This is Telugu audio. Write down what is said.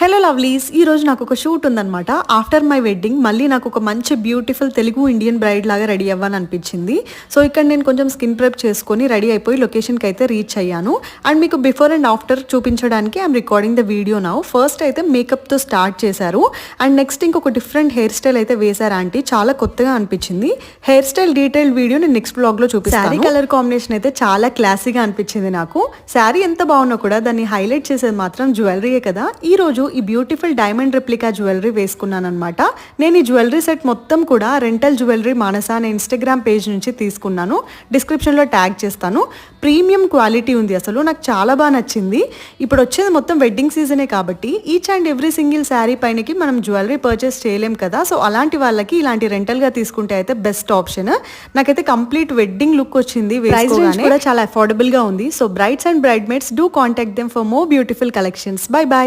హలో లవ్లీస్ ఈ రోజు నాకు ఒక షూట్ ఉందన్నమాట. ఆఫ్టర్ మై వెడ్డింగ్ మళ్ళీ నాకు ఒక మంచి బ్యూటిఫుల్ తెలుగు ఇండియన్ బ్రైడ్ లాగా రెడీ అవ్వాలని అనిపించింది. సో ఇక్కడ నేను కొంచెం స్కిన్ ప్రెప్ చేసుకొని రెడీ అయిపోయి లొకేషన్కి అయితే రీచ్ అయ్యాను. అండ్ మీకు బిఫోర్ అండ్ ఆఫ్టర్ చూపించడానికి I'm recording the video now first అయితే మేకప్తో స్టార్ట్ చేశారు. అండ్ నెక్స్ట్ ఇంకొక డిఫరెంట్ హెయిర్ స్టైల్ అయితే వేశారు ఆంటీ. చాలా కొత్తగా అనిపించింది. హెయిర్ స్టైల్ డీటెయిల్ వీడియో నేను నెక్స్ట్ బ్లాగ్లో చూపిస్తాను. శారీ కలర్ కాంబినేషన్ అయితే చాలా క్లాసీగా అనిపించింది నాకు. శారీ ఎంత బాగున్నా కూడా దాన్ని హైలైట్ చేసేది మాత్రం జ్యువెలరీయే కదా. ఈ రోజు ఈ బ్యూటిఫుల్ డైమండ్ రిప్లికా జ్యువెలరీ వేసుకున్నాను అనమాట నేను ఈ జ్యువెలరీ సెట్ మొత్తం కూడా రెంటల్ జ్యువెలరీ మానస అనే ఇన్స్టాగ్రామ్ పేజ్ నుంచి తీసుకున్నాను. డిస్క్రిప్షన్లో ట్యాగ్ చేస్తాను. ప్రీమియం క్వాలిటీ ఉంది అసలు నాకు చాలా బాగా నచ్చింది. ఇప్పుడు వచ్చేది మొత్తం వెడ్డింగ్ సీజనే కాబట్టి each and every single sari పైనకి మనం జ్యువెలరీ పర్చేస్ చేయలేం కదా. సో అలాంటి వాళ్ళకి ఇలాంటి రెంటల్గా తీసుకుంటే అయితే బెస్ట్ ఆప్షన్ నాకైతే కంప్లీట్ వెడ్డింగ్ లుక్ వచ్చింది కూడా చాలా అఫోర్డబుల్గా ఉంది. So brides and bride mates do contact them for more beautiful collections bye bye